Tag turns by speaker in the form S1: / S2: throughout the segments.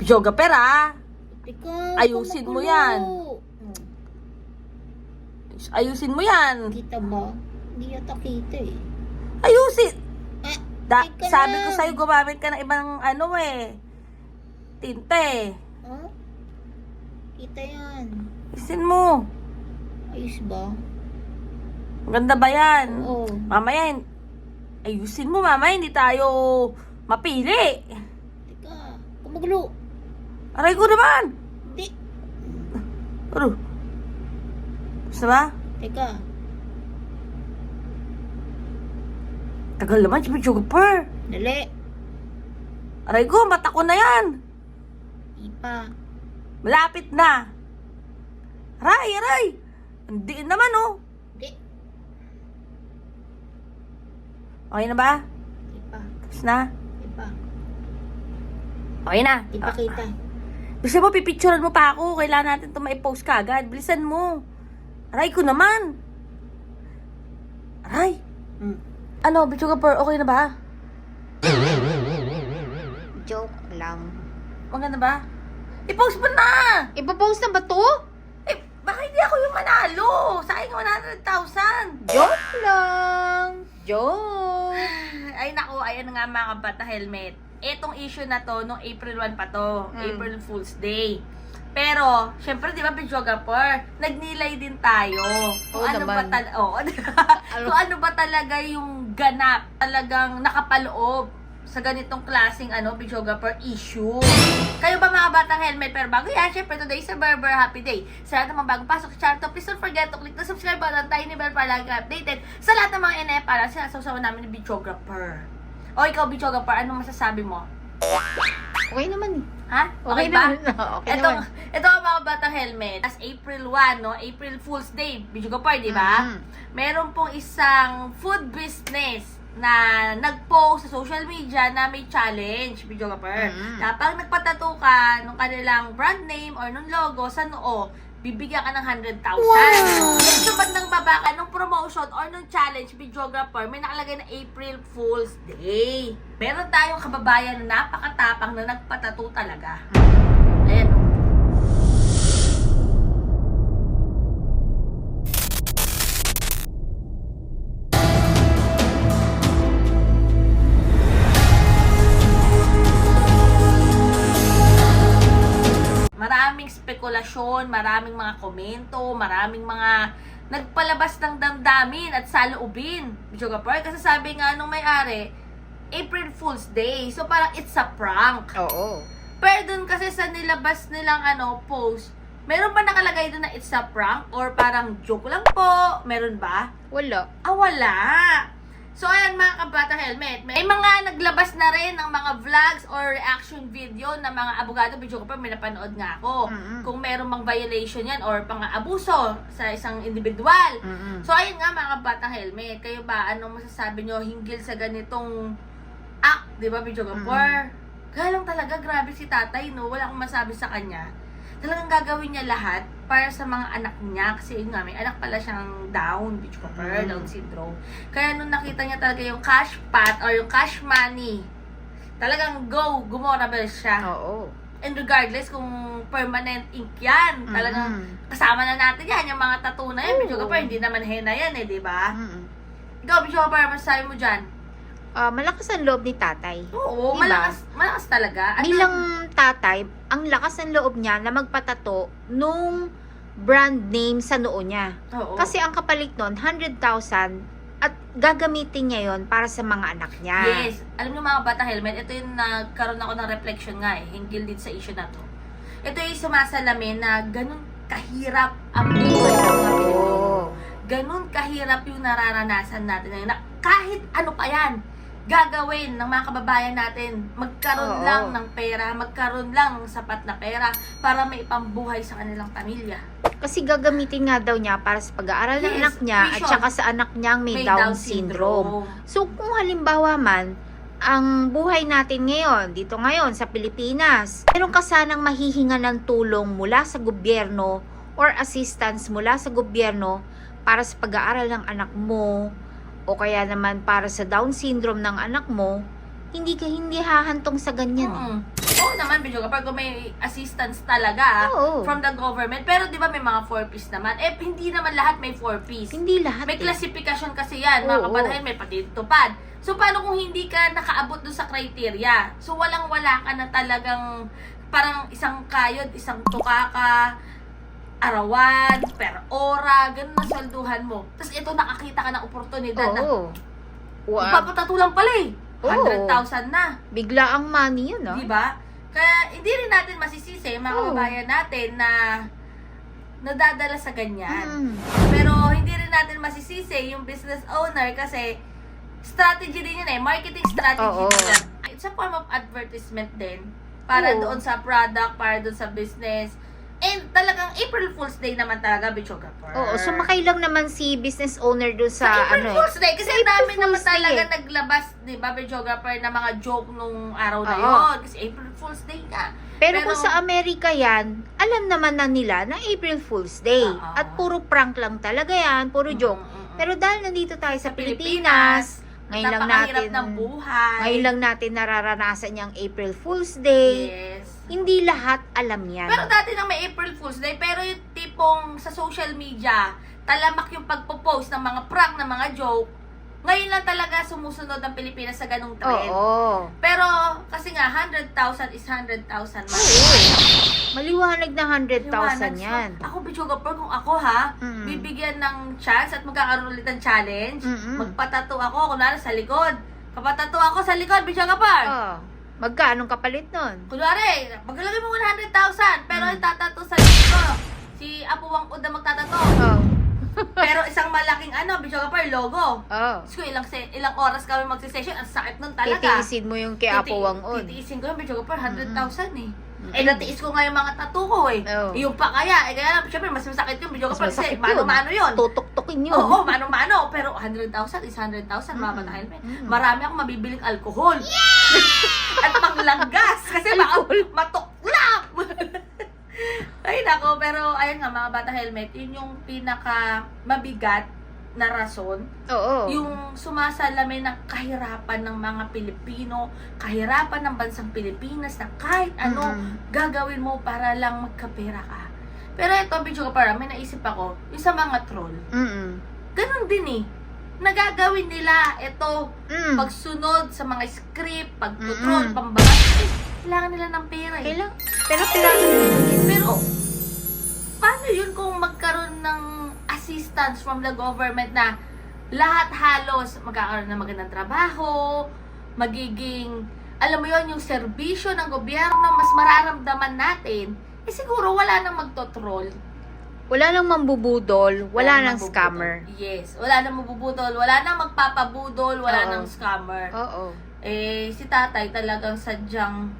S1: Videographer ah.
S2: Teka,
S1: Ayusin mo yan. Ayusin mo yan.
S2: Kita ba? Hindi yata kita eh.
S1: Ayusin.
S2: Ah,
S1: Da,
S2: teka
S1: sabi
S2: lang.
S1: ko sa'yo, gumamit ka ng ibang ano eh. Tinte.
S2: ah? Kita yan.
S1: Ayusin mo.
S2: Ayos ba?
S1: Maganda ba yan?
S2: Oo.
S1: Mamaya, hin- ayusin mo mamaya, hindi tayo mapili.
S2: Teka, kumugulo.
S1: Aray ko naman.
S2: Hindi.
S1: Ano? Gusto ba?
S2: Teka.
S1: Tagal naman, si Videographer.
S2: Dali.
S1: Aray ko, mata ko na yan.
S2: Ipa.
S1: Malapit na. Aray, aray. Hindi naman oh.
S2: Hindi.
S1: Okay na ba?
S2: Ipa.
S1: Tapos na?
S2: Ipa.
S1: Okay na.
S2: Ipa kita.
S1: Gusto mo, pipicturean mo pa ako. Kailangan natin ito ma-post ka agad. Bilisan mo. Aray ko naman. Aray.
S2: Hmm.
S1: Ano, Videographer, okay na ba?
S2: Joke lang.
S1: Maganda ba? I-post mo na!
S2: Ipapost na ba to?
S1: Eh, baka hindi ako yung manalo. Sayang 100,000.
S2: Joke lang. Joke.
S1: Ay, nako, ayan nga mga kabata helmet. Etong issue na to, nung April 1 pa to.
S2: Mm.
S1: April Fool's Day. Pero, syempre, di ba, videographer, nagnilay din tayo. Kung
S2: Oo
S1: ano ba
S2: naman.
S1: tal- oo, di ba? Kung ano ba talaga yung ganap, talagang nakapaloob sa ganitong klaseng ano, videographer issue. Kayo ba mga batang helmet? Pero bago yan, syempre today is a Berber Happy Day. Sa lahat ng mga bagong pasok sa channel to, please don't forget to click the subscribe button, tiny bell para lagi updated sa lahat ng mga ina para sinasawsawan namin ng videographer. O ikaw, videographer, anong masasabi mo?
S2: Okay naman eh.
S1: Ha?
S2: Okay,
S1: ba?
S2: naman. okay
S1: Ito,
S2: naman.
S1: ito ang mga batang helmet. As April 1, no? April Fool's Day, videographer, di ba?
S2: Mhm.
S1: meron pong isang food business na nag-post sa social media na may challenge, videographer.
S2: Mm.
S1: Na pag nagpatato ka nung kanilang brand name or nung logo sa noo, bibigyan ka ng 100,000.
S2: Wow!
S1: Medyo ba't nang baba ka nung promotion or nung challenge, videographer, may nakalagay na April Fool's Day. Meron tayong kababayan na napakatapang na nagpatato talaga. Spekulasyon, maraming mga komento, maraming mga nagpalabas ng damdamin at saloobin. Videographer, kasi sabi nga nung may-ari, April Fool's Day. So parang it's a prank.
S2: Oo.
S1: Pero dun kasi sa nilabas nilang ano, post, meron ba nakalagay dun na it's a prank? Or parang joke lang po? Meron ba?
S2: Wala.
S1: Ah, wala. So, ayan mga kabata helmet. May mga naglabas na rin ng mga vlogs or reaction video na mga abogado video ko pa may napanood nga ako.
S2: Mm-mm.
S1: Kung meron mang violation yan or pang-abuso sa isang individual.
S2: Mm-mm.
S1: So, ayun nga mga kabatang helmet. Kayo ba, anong masasabi nyo hinggil sa ganitong act, di ba, video kapor? Kaya lang talaga, grabe si tatay, no? Wala akong masabi sa kanya. Talagang gagawin niya lahat para sa mga anak niya. Kasi yun nga, may anak pala siyang down, kapor,
S2: Mm.
S1: down syndrome. Kaya nung nakita niya talaga yung cash pot or yung cash money, talagang go, gumorable siya.
S2: Oo.
S1: And regardless kung permanent ink yan, talagang
S2: Mm-mm.
S1: kasama na natin yan, yung mga tattoo na yan, kapor, hindi naman henna yan eh, di ba?
S2: Mm-mm.
S1: Ikaw, video kapor, masasabi mo dyan?
S2: Ah, malakas ang loob ni tatay.
S1: Oo,
S2: Diba?
S1: malakas, malakas talaga. Ano-
S2: Bilang tatay, ang lakas ng loob niya na magpatato nung brand name sa noo niya.
S1: Oo.
S2: Kasi ang kapalit nun, 100,000 at gagamitin niya yon para sa mga anak niya.
S1: Yes. Alam niyo mga bata helmet, ito yung nagkaroon ako ng reflection nga eh, hinggil din sa issue na to. Ito yung sumasalamin na ganun kahirap ang buhay ng mga Pilipino. Ganun kahirap yung nararanasan natin ngayon na kahit ano pa yan, gagawin ng mga kababayan natin. Magkaroon
S2: Oo.
S1: lang ng pera, magkaroon lang ng sapat na pera para may pambuhay sa kanilang pamilya.
S2: Kasi gagamitin nga daw niya para sa pag-aaral ng
S1: Yes,
S2: anak niya at
S1: vision.
S2: saka sa anak niyang may, Down, syndrome. So kung halimbawa man, ang buhay natin ngayon, dito ngayon sa Pilipinas, meron ka sanang mahihinga ng tulong mula sa gobyerno or assistance mula sa gobyerno para sa pag-aaral ng anak mo o kaya naman para sa Down syndrome ng anak mo, hindi ka hindi hahantong sa ganyan.
S1: Mm-mm. Oo naman, video kapag may assistance talaga
S2: Oo.
S1: from the government. Pero di ba may mga 4Ps naman? Eh, hindi naman lahat may 4Ps.
S2: Hindi lahat
S1: May
S2: eh.
S1: classification kasi yan, mga
S2: Oo.
S1: kapatid, may patitupad. So, paano kung hindi ka nakaabot dun sa criteria? So, walang-wala ka na talagang parang isang kayod, isang tukaka, arawan, per ora, ganun na swelduhan mo. Tapos ito, nakakita ka ng oportunidad na
S2: Oo. Wow.
S1: Ipapatato lang pala eh.
S2: Oo.
S1: 100,000 na.
S2: Bigla ang money yun, ah.
S1: Di ba? Kaya hindi rin natin masisisi, mga
S2: Oo.
S1: kababayan natin na nadadala sa ganyan.
S2: Mm.
S1: Pero hindi rin natin masisisi yung business owner kasi strategy din yun eh. Marketing strategy
S2: Oo.
S1: din yan. It's a form of advertisement din. Para
S2: Oo.
S1: doon sa product, para doon sa business. And talagang April Fool's Day naman talaga, Bichogapur.
S2: Oo, sumakay lang naman si business owner doon
S1: Sa,
S2: sa,
S1: April
S2: ano eh.
S1: Fool's Day. Kasi ang dami
S2: April
S1: naman
S2: Fool's Day
S1: talaga
S2: eh.
S1: naglabas, di ba, Bichogapur, na mga joke nung araw na
S2: Oo.
S1: yun. Kasi April Fool's Day nga.
S2: Pero,
S1: Pero-
S2: kung sa Amerika yan, alam naman na nila na April Fool's Day.
S1: Oo.
S2: At puro prank lang talaga yan, puro joke.
S1: Mm, mm, mm.
S2: Pero dahil nandito tayo sa,
S1: Sa
S2: Pilipinas, ngayon lang natin,
S1: ng buhay.
S2: ngayon lang natin nararanasan yung April Fool's Day.
S1: Yes.
S2: Hindi lahat alam yan.
S1: Pero dati nang may April Fool's Day, pero yung tipong sa social media, talamak yung pagpo-post ng mga prank, ng mga joke, ngayon lang talaga sumusunod ang Pilipinas sa ganung trend.
S2: Oo.
S1: Pero, kasi nga, 100,000 is 100,000 man.
S2: Oo. Maliwanag na 100,000
S1: Liwanag.
S2: yan.
S1: So, ako, Bichogapur, kung ako ha,
S2: Mm.
S1: bibigyan ng chance at magkakaroon ulit ng challenge,
S2: Mm-mm.
S1: magpatato ako, kunwari sa likod. Kapatato ako sa likod, Bichogapur.
S2: Oh. Magkano kapalit nun?
S1: Kunwari, maglalagay mo 100,000, pero
S2: Mm.
S1: itatato sa likod ko. Si Apo Wang Uda magtatato.
S2: Oh.
S1: Pero isang malaking ano, Bichogapur, logo.
S2: Oh.
S1: Diyos ko, ilang, se- ilang oras kami magsisession, ang sakit nun talaga.
S2: Titiisin mo yung kay Apo
S1: Titi-
S2: Wang On.
S1: Titiisin ko yung Bichogapur, 100,000 eh. Eh, natiis ko nga yung mga tattoo ko eh.
S2: Oo.
S1: Yung pa kaya, eh kaya syempre mas masakit yung Bichogapur
S2: Mas
S1: kasi
S2: masakit yun.
S1: mano-mano yun.
S2: Tutok-tokin yun.
S1: Oo, mano-mano. Pero 100,000 is 100,000, mga
S2: Mm.
S1: bata helmet.
S2: Mm.
S1: Marami akong mabibiling alcohol. At panglanggas. Kasi baka matuklap. Ay, nako. Pero, ayun nga, mga bata helmet, yun yung pinaka mabigat na rason.
S2: Oo.
S1: Yung sumasalamin ng kahirapan ng mga Pilipino, kahirapan ng bansang Pilipinas na kahit ano
S2: Mm-mm.
S1: gagawin mo para lang magkapera ka. Pero ito, video ka para, may naisip ako, yung sa mga troll,
S2: Mm-mm.
S1: ganun din eh. Nagagawin nila ito,
S2: Mm.
S1: pagsunod sa mga script, pagtutrol,
S2: Mm-mm.
S1: pambagas, eh, kailangan nila ng pera eh.
S2: Kailang, pero kailangan
S1: Pero, paano yun kung magkaroon ng assistance from the government na lahat halos magkakaroon ng magandang trabaho, magiging, alam mo yon yung serbisyo ng gobyerno, mas mararamdaman natin, eh siguro wala nang magtotroll.
S2: wala nang mambubudol, wala nang
S1: nang
S2: scammer.
S1: Yes, wala nang mabubudol, wala nang magpapabudol, wala
S2: Oo.
S1: nang scammer.
S2: Oo.
S1: Eh, si tatay talagang sadyang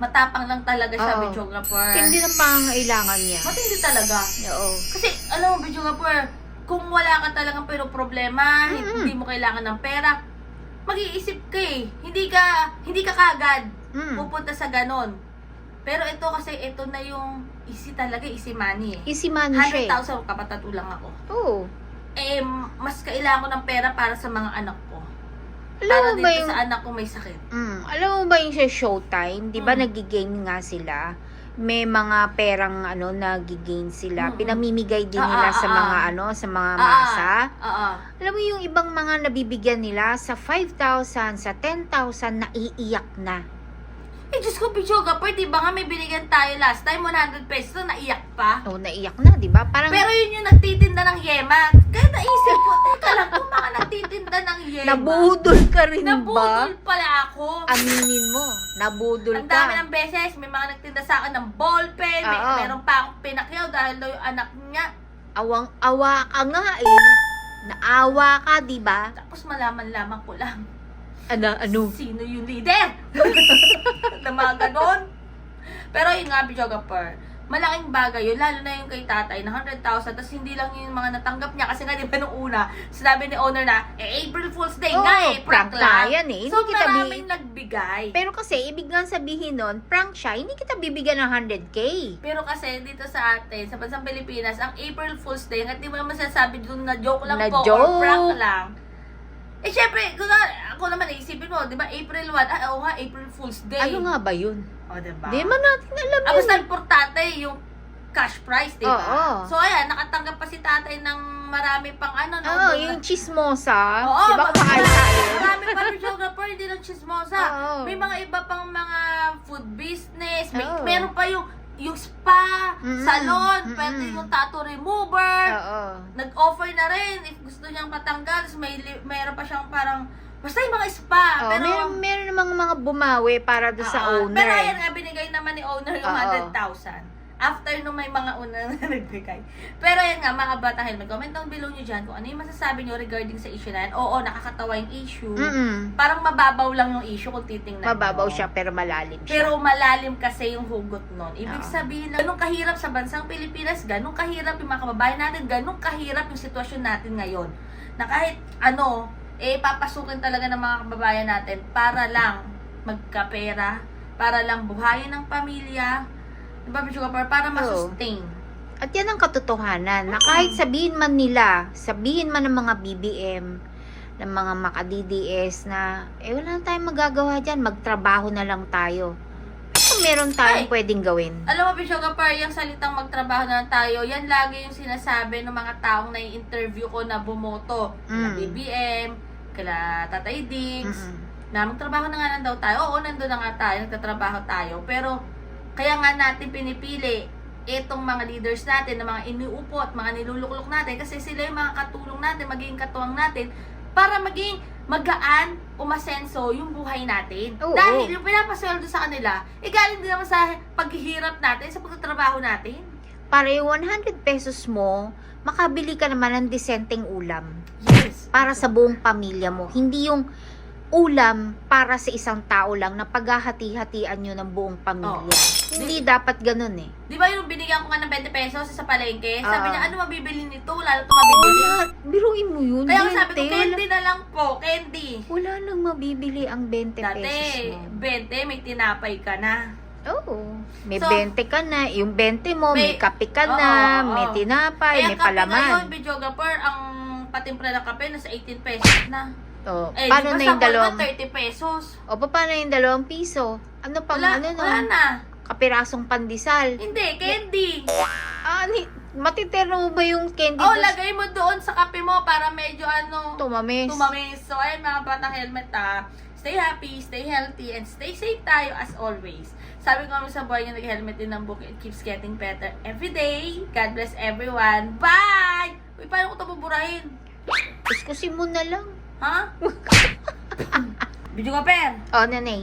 S1: matapang lang talaga siya,
S2: Oo.
S1: videographer.
S2: Hindi ng pangangailangan niya.
S1: Matindi talaga.
S2: Oo.
S1: Kasi, alam mo, videographer, kung wala ka talagang pero problema,
S2: Mm-mm.
S1: hindi mo kailangan ng pera, mag-iisip ka eh. Hindi ka, hindi ka kagad
S2: Mm.
S1: pupunta sa ganon. Pero ito kasi, ito na yung easy talaga, easy money eh.
S2: Easy money siya eh.
S1: 100,000 kapatato lang ako.
S2: Oo.
S1: Eh, mas kailangan ko ng pera para sa mga anak ko.
S2: Alam
S1: Para
S2: mo
S1: dito
S2: ba yung...
S1: sa anak ko may sakit.
S2: Mm, alam mo ba yung sa Showtime, 'di ba
S1: Mm.
S2: nagigain nga sila? May mga perang ano nagigain sila.
S1: Mm-mm.
S2: Pinamimigay din
S1: Ah,
S2: nila
S1: ah,
S2: sa
S1: ah,
S2: mga
S1: ah.
S2: ano, sa mga
S1: Ah,
S2: masa.
S1: Oo.
S2: Alam mo yung ibang mga nabibigyan nila sa 5,000, sa 10,000 naiiyak na.
S1: Eh, Diyos ko, Pichoga, pwede ba nga may binigyan tayo last time, 100 pesos, naiyak pa?
S2: Oh, naiyak na, 'di ba? Parang
S1: Pero yun yung nagtitinda ng yema. Kaya naisip ko, teka lang, kung mga nagtitinda ng yema.
S2: nabudol ka rin ba?
S1: Nabudol pala ako.
S2: Aminin mo, nabudol
S1: Ang
S2: ka.
S1: dami ng beses, may mga nagtinda sa akin ng ballpen, may,
S2: Oo.
S1: meron pa akong pinakyaw dahil daw yung anak niya.
S2: Awang-awa ka nga eh. Naawa ka, 'di ba?
S1: Tapos malaman-laman ko lang,
S2: Ano ano?
S1: sino yung leader? na mga ganon. Pero yun nga, Pichogapur, malaking bagay yun, lalo na yung kay tatay na 100,000, tapos hindi lang yung mga natanggap niya, kasi nga di ba nung una, sinabi ni owner na, eh, April Fool's Day
S2: Oo,
S1: nga eh, prank
S2: prank
S1: lang.
S2: yan eh. Hindi
S1: So,
S2: kita bi-
S1: maraming nagbigay.
S2: Pero kasi, ibig nga sabihin nun, prank siya, hindi kita bibigyan ng 100k.
S1: Pero kasi dito sa atin, sa bansang Pilipinas, ang April Fool's Day, hanggat di mo naman sasabi doon na joke lang
S2: Na
S1: po
S2: joke.
S1: or prank lang. Eh, syempre, kung na, ako naman isipin mo, di ba, April 1, ah, oo nga, April Fool's Day.
S2: Ano nga ba yun?
S1: O, diba?
S2: Di man natin alam
S1: Ang
S2: yun.
S1: basta importante yung cash prize, di ba?
S2: Oo.
S1: So, ayan, nakatanggap pa si tatay ng marami pang ano, no?
S2: Oo, yung chismosa.
S1: Oo,
S2: di ba
S1: mag-
S2: tayo?
S1: Marami pa rin geographer, hindi lang chismosa.
S2: Oo.
S1: May mga iba pang mga food business. May,
S2: Oo.
S1: meron pa yung yung spa,
S2: Mm-mm.
S1: salon,
S2: Mm-mm.
S1: pwede yung tattoo remover.
S2: Oo.
S1: Nag-offer na rin if gusto niyang patanggal. Tapos may, li- meron pa siyang parang, basta yung mga spa.
S2: Oh,
S1: pero,
S2: meron, meron namang mga bumawi para doon sa
S1: Oo.
S2: owner.
S1: Pero ayan nga, binigay naman ni owner yung
S2: Oo.
S1: 100,000. After nung may mga una na nagbigay. Pero ayan nga, mga bata helmet, comment down below nyo dyan kung ano yung masasabi nyo regarding sa issue na yan. Oo, nakakatawa yung issue.
S2: Mm-mm.
S1: Parang mababaw lang yung issue kung titingnan
S2: Mababaw
S1: mo.
S2: siya pero malalim siya.
S1: Pero malalim kasi yung hugot nun. Ibig
S2: Oo.
S1: sabihin, ganun kahirap sa bansang Pilipinas, ganun kahirap yung mga kababayan natin, ganun kahirap yung sitwasyon natin ngayon. Na kahit ano, eh papasukin talaga ng mga kababayan natin para lang magkapera, para lang buhayin ng pamilya, diba, Bicho Kapar? Para masustain.
S2: At yan ang katotohanan na kahit sabihin man nila, sabihin man ng mga BBM, ng mga maka-DDS na, eh wala na tayong magagawa dyan, magtrabaho na lang tayo. Pero meron tayong
S1: Ay!
S2: pwedeng gawin.
S1: Alam mo, Bicho Kapar, yung salitang magtrabaho na lang tayo, yan lagi yung sinasabi ng mga taong nai-interview ko na bumoto. Na
S2: Mm.
S1: BBM, kila Tatay Diggs,
S2: Mm-mm.
S1: na magtrabaho na nga lang daw tayo. Oo, nandun na nga tayo, nagtatrabaho tayo. Pero, kaya nga natin pinipili itong mga leaders natin, na mga iniupot, mga niluluklok natin, kasi sila yung mga katulong natin, magiging katuwang natin, para maging magaan, umasenso yung buhay natin.
S2: Oo.
S1: Dahil yung pinapasweldo sa kanila, eh galing din naman sa paghihirap natin, sa pagtatrabaho natin.
S2: Para yung 100 pesos mo, makabili ka naman ng disenteng ulam.
S1: Yes.
S2: Para sa buong pamilya mo. Hindi yung ulam para sa isang tao lang na paghahati-hatian nyo ng buong pamilya. Hindi dapat ganun eh.
S1: Di ba yung binigyan ko nga ng 20 pesos sa palengke? Sabi
S2: Oo.
S1: niya, ano mabibili nito? Wala na ito mabibili.
S2: Wala, biruin mo yun.
S1: Kaya nga sabi ko,
S2: 20.
S1: candy na lang po, candy.
S2: Wala nang mabibili ang 20
S1: Dati,
S2: pesos mo.
S1: 20, may tinapay ka na.
S2: Oo. May
S1: So,
S2: 20 ka na. Yung 20 mo,
S1: may-
S2: may, kape ka
S1: Oo,
S2: na,
S1: oo,
S2: may
S1: oo.
S2: tinapay,
S1: Kaya
S2: may
S1: kape ngayon,
S2: palaman.
S1: videographer, ang patimpla ng kape, nasa 18 pesos na.
S2: Oh,
S1: Eh,
S2: paano na yung dalawang...
S1: nga, 30 pesos.
S2: O, paano yung dalawang piso? Ano pang
S1: Wala,
S2: ano no?
S1: wala na.
S2: Kapirasong pandesal.
S1: Hindi, candy.
S2: Ah, ni, matitero ba yung candy
S1: Oh, lagay mo doon sa kape mo para medyo ano,
S2: Tumamis.
S1: tumamis. So, ayun mga batang helmet ah. Stay happy, stay healthy, and stay safe tayo as always. Sabi ko naman sa boy yung nag-helmet din ng book, it keeps getting better every day. God bless everyone. Bye! Uy, paano ko ito buburahin?
S2: Diskusin mo na lang.
S1: Ha? Video ka, Per.
S2: Oh, nanay.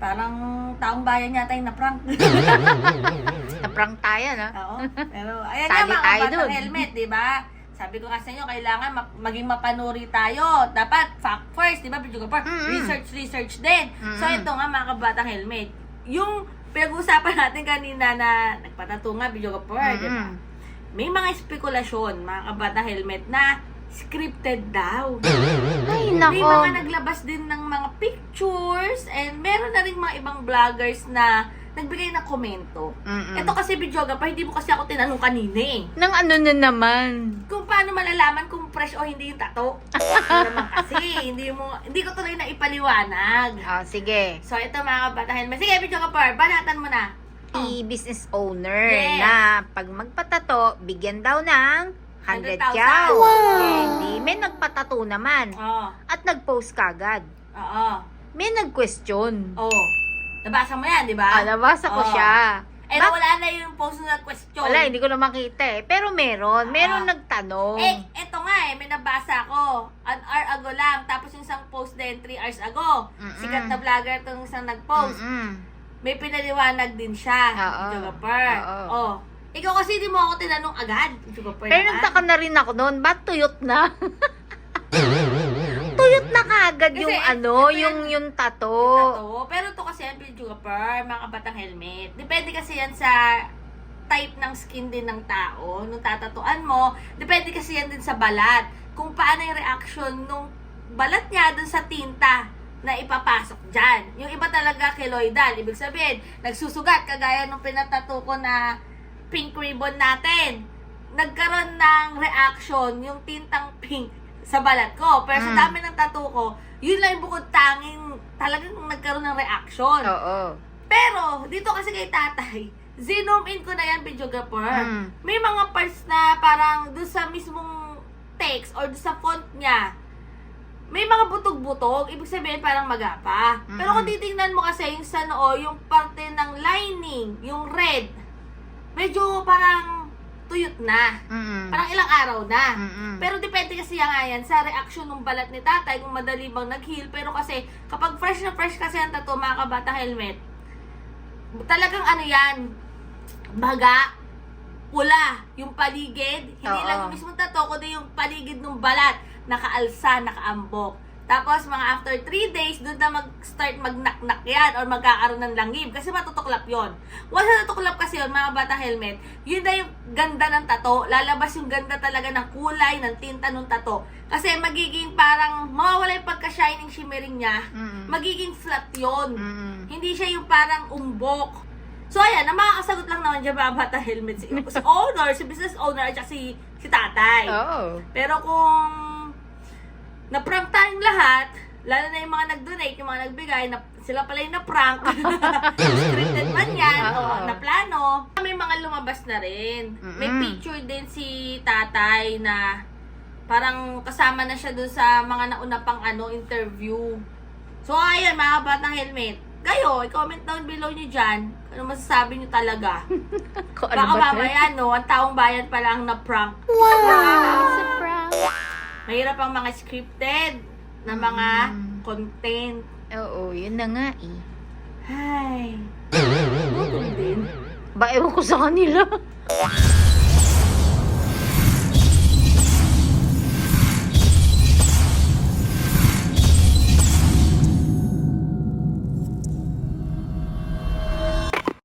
S1: Parang taong bayan yata yung na-prank.
S2: Naprank tayo, na?
S1: Oo. Pero, ayan
S2: Sali
S1: nga mga
S2: tayo
S1: batang helmet, di ba? Sabi ko nga sa inyo, kailangan ma- maging mapanuri tayo. Dapat fact first, di ba? Video ka, Per?
S2: Mm-mm.
S1: Research, research din. So,
S2: Mm-mm.
S1: ito nga mga kabatang helmet. Yung pinag-usapan natin kanina na nagpatato nga, video ka, Per, di ba? May mga spekulasyon, mga kabatang helmet, na scripted daw.
S2: Ay,
S1: May
S2: nako.
S1: mga naglabas din ng mga pictures and meron na rin mga ibang vloggers na nagbigay ng komento.
S2: Mm-mm.
S1: Ito kasi videoga pa, hindi mo kasi ako tinanong kanina eh.
S2: Nang ano na naman.
S1: Kung paano malalaman kung fresh o hindi yung tato. Ano naman kasi, hindi mo, hindi ko tuloy na ipaliwanag.
S2: Oh, sige.
S1: So ito mga kabatahin. Sige, videoga par, banatan mo na.
S2: i-business owner
S1: Yes.
S2: na pag magpatato, bigyan daw ng 100
S1: 100,000.
S2: chow.
S1: Wow.
S2: Eh, di, may nagpatato naman.
S1: Oo.
S2: At nag-post kagad.
S1: Oo.
S2: May nag-question.
S1: Oo. Nabasa mo yan, di ba?
S2: Ah, nabasa ko
S1: Oo.
S2: siya.
S1: Eh,
S2: Bak-
S1: wala na yung post na question.
S2: Wala, hindi ko na makita eh. Pero meron. Meron
S1: Ah.
S2: nagtanong.
S1: Eh, eto nga eh, may nabasa ko. An hour ago lang. Tapos yung isang post din, 3 hours ago.
S2: Mm-mm.
S1: Sikat na vlogger itong isang nag-post.
S2: Mm-mm.
S1: May pinaliwanag din siya.
S2: Oo. Oo.
S1: Oh. Ikaw kasi di mo ako tinanong agad. Jogapar
S2: Pero nagtaka na rin ako noon, ba't tuyot na? tuyot na kagad
S1: Kasi
S2: yung
S1: ito-
S2: ano,
S1: ito
S2: yung yung tato.
S1: Tato. Pero to kasi yan, Jogapar, mga kabatang helmet. Depende kasi yan sa type ng skin din ng tao, nung tatatuan mo. Depende kasi yan din sa balat. Kung paano yung reaction nung balat niya dun sa tinta na ipapasok dyan. Yung iba talaga keloidal. Ibig sabihin, nagsusugat kagaya nung pinatato ko na pink ribbon natin. Nagkaroon ng reaction yung tintang pink sa balat ko. Pero sa
S2: Mm.
S1: dami ng tattoo ko, yun lang yung bukod tanging talagang nagkaroon ng reaction.
S2: Oo.
S1: Pero, dito kasi kay tatay, zoom in ko na yan, videographer.
S2: Mm.
S1: May mga parts na parang doon sa mismong text or doon sa font niya, may mga butog-butog, ibig sabihin parang magapa. Pero kung
S2: Mm.
S1: titingnan mo kasi yung sa noo, yung parte ng lining, yung red, medyo parang tuyot na.
S2: Mm-mm.
S1: Parang ilang araw na.
S2: Mm-mm.
S1: Pero depende kasi yan nga yan sa reaksyon ng balat ni tatay kung madali bang nag-heal. Pero kasi kapag fresh na fresh kasi ang tattoo mga kabata helmet, talagang ano yan, baga, pula, yung paligid, hindi
S2: Oo.
S1: lang yung mismong tattoo, kundi yung paligid ng balat, nakaalsa, nakaambok. Tapos mga after 3 days, doon na mag-start mag-knock-knock yan or magkakaroon ng langib kasi matutuklap yon. Once na natuklap kasi yun, mga bata helmet, yun na yung ganda ng tato. Lalabas yung ganda talaga ng kulay, ng tinta ng tato. Kasi magiging parang mawawala yung pagka-shining shimmering niya.
S2: Mm-mm.
S1: Magiging flat yon.
S2: Mm-mm.
S1: Hindi siya yung parang umbok. So ayan, ang makakasagot lang naman dyan mga bata helmet si, si owner, si business owner at si, si tatay.
S2: Oh.
S1: Pero kung na-prank tayong lahat, lalo na yung mga nag-donate, yung mga nagbigay, na, sila pala yung na-prank. Scripted man yan, o
S2: Oo.
S1: na plano. May mga lumabas na rin. May
S2: Mm-mm.
S1: picture din si tatay na parang kasama na siya dun sa mga nauna pang ano, interview. So, ayan, mga batang helmet. Kayo, i-comment down below nyo dyan. Ano masasabi nyo talaga?
S2: Kung
S1: Baka
S2: ano ba
S1: mamaya, no, ang taong bayan pala ang na-prank.
S2: A prank.
S1: Mahirap ang mga scripted na mga
S2: Mm.
S1: content.
S2: Oo, yun na nga eh.
S1: Ay. Gutom din.
S2: Ba, ewan ko sa kanila.